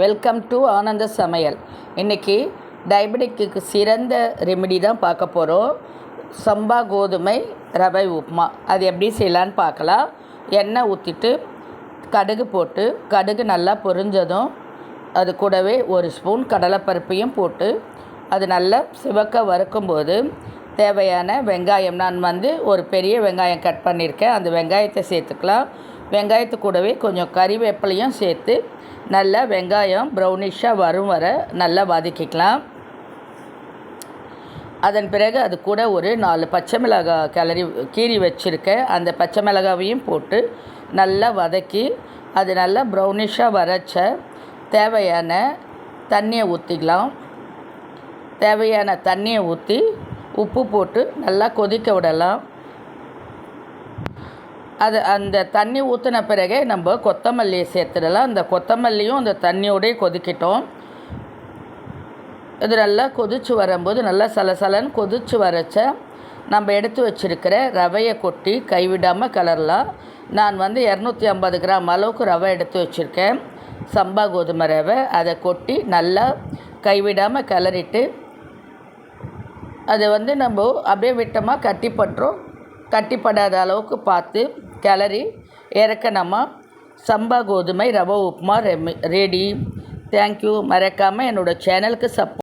Welcome to ஆனந்த சமையல் இன்றைக்கி டயபெட்டிக்கு சிறந்த ரெமெடி தான் பார்க்க போகிறோம் சம்பா கோதுமை ரவை உப்புமா. அது எப்படி செய்யலான்னு பார்க்கலாம். எண்ணெய் ஊற்றிட்டு கடுகு போட்டு கடுகு நல்லா பொரிஞ்சதும் அது கூடவே ஒரு ஸ்பூன் கடலைப்பருப்பையும் போட்டு அது நல்லா சிவக்க வறுக்கும்போது தேவையான வெங்காயம் நான் வந்து ஒரு பெரிய வெங்காயம் கட் பண்ணியிருக்கேன். அந்த வெங்காயத்தை சேர்த்துக்கலாம். வெங்காயத்து கூடவே கொஞ்சம் கறிவேப்பிலையும் சேர்த்து நல்லா வெங்காயம் ப்ரௌனிஷாக வரும் வர நல்லா வதக்கிக்கலாம். அதன் பிறகு அது கூட ஒரு நாலு பச்சை மிளகாய் கிளறி கீறி வச்சுருக்கேன். அந்த பச்சை மிளகாவையும் போட்டு நல்லா வதக்கி அது நல்லா ப்ரௌனிஷாக வரைச்ச தேவையான தண்ணியை ஊற்றிக்கலாம் தேவையான தண்ணியை ஊற்றி உப்பு போட்டு நல்லா கொதிக்க விடலாம். அது அந்த தண்ணி ஊற்றின பிறகே நம்ம கொத்தமல்லியை சேர்த்துடலாம். அந்த கொத்தமல்லியும் அந்த தண்ணியோடய கொதிக்கிட்டோம். இது நல்லா கொதித்து வரும்போது நல்லா சலசலன்னு கொதித்து வரச்ச நம்ம எடுத்து வச்சுருக்கிற ரவையை கொட்டி கைவிடாமல் கலரலாம். நான் வந்து இரநூத்தி ஐம்பது கிராம் அளவுக்கு ரவை எடுத்து வச்சுருக்கேன். சம்பா கோதுமை ரவை. அதை கொட்டி நல்லா கைவிடாமல் கிளறிட்டு அதை வந்து நம்ம அப்படியே விட்டோமா கட்டிப்பட்டுரும் கட்டிப்படாத அளவுக்கு பார்த்து கிளறி இறக்கணுமா சம்பா கோதுமை ரவை உப்புமா ரெமி ரெடி. தேங்க்யூ மறக்காமல் என்னோடய சேனலுக்கு சப்